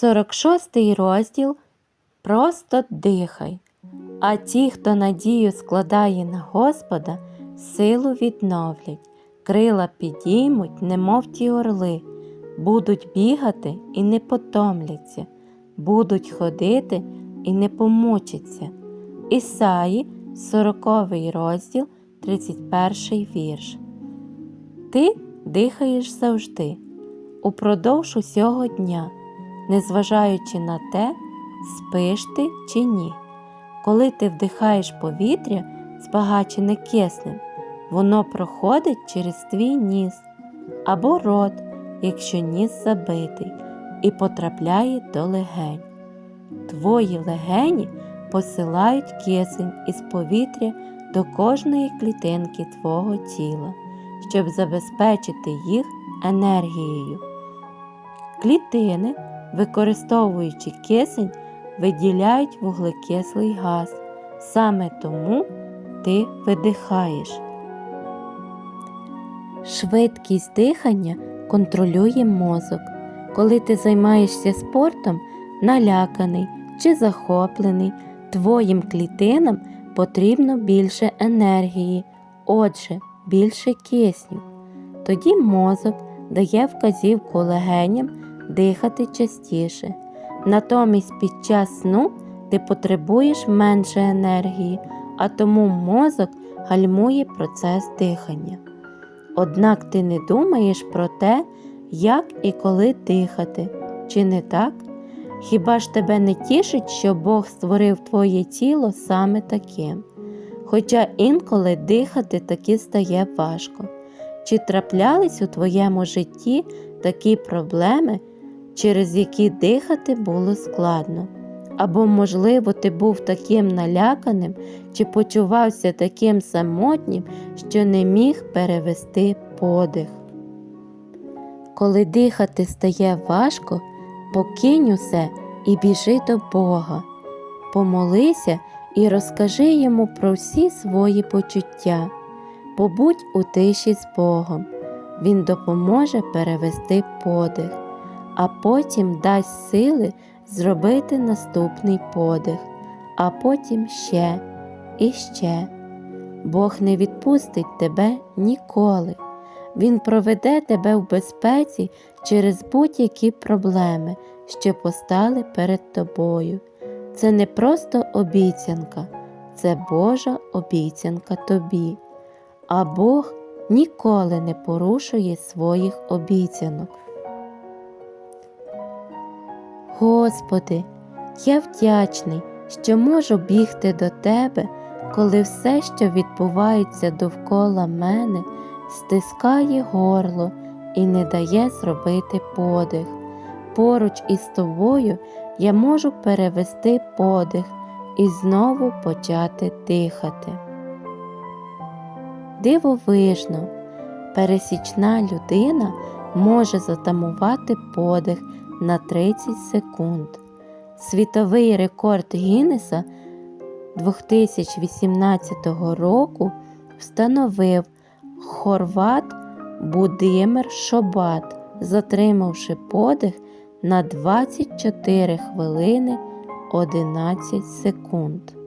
46 розділ Просто дихай. А ті, хто надію складає на Господа, силу відновлять, крила підіймуть, немов ті орли, будуть бігати і не потомляться, будуть ходити і не помучаться. Ісаї, 40 розділ, 31 вірш. Ти дихаєш завжди, упродовж усього дня, незважаючи на те, спиш ти чи ні. Коли ти вдихаєш повітря, збагачене киснем, воно проходить через твій ніс або рот, якщо ніс забитий, і потрапляє до легень. Твої легені посилають кисень із повітря до кожної клітинки твого тіла, щоб забезпечити їх енергією. Клітини, використовуючи кисень, виділяють вуглекислий газ. Саме тому ти видихаєш. Швидкість дихання контролює мозок. Коли ти займаєшся спортом, наляканий чи захоплений, твоїм клітинам потрібно більше енергії, отже, більше кисню. Тоді мозок дає вказівку легеням дихати частіше. Натомість під час сну ти потребуєш менше енергії, а тому мозок гальмує процес дихання. Однак ти не думаєш про те, як і коли дихати, чи не так? Хіба ж тебе не тішить, що Бог створив твоє тіло саме таким? Хоча інколи дихати таки стає важко. Чи траплялись у твоєму житті такі проблеми, через які дихати було складно? Або, можливо, ти був таким наляканим чи почувався таким самотнім, що не міг перевести подих. Коли дихати стає важко, покинь усе і біжи до Бога. Помолися і розкажи йому про всі свої почуття. Побудь у тиші з Богом. Він допоможе перевести подих, а потім дасть сили зробити наступний подих, а потім ще і ще. Бог не відпустить тебе ніколи. Він проведе тебе в безпеці через будь-які проблеми, що постали перед тобою. Це не просто обіцянка, це Божа обіцянка тобі. А Бог ніколи не порушує своїх обіцянок. Господи, я вдячний, що можу бігти до Тебе, коли все, що відбувається довкола мене, стискає горло і не дає зробити подих. Поруч із тобою я можу перевести подих і знову почати дихати. Дивовижно, пересічна людина може затамувати подих на 30 секунд. Світовий рекорд Гіннеса 2018 року встановив хорват Будимир Шобат, затримавши подих на 24 хвилини 11 секунд.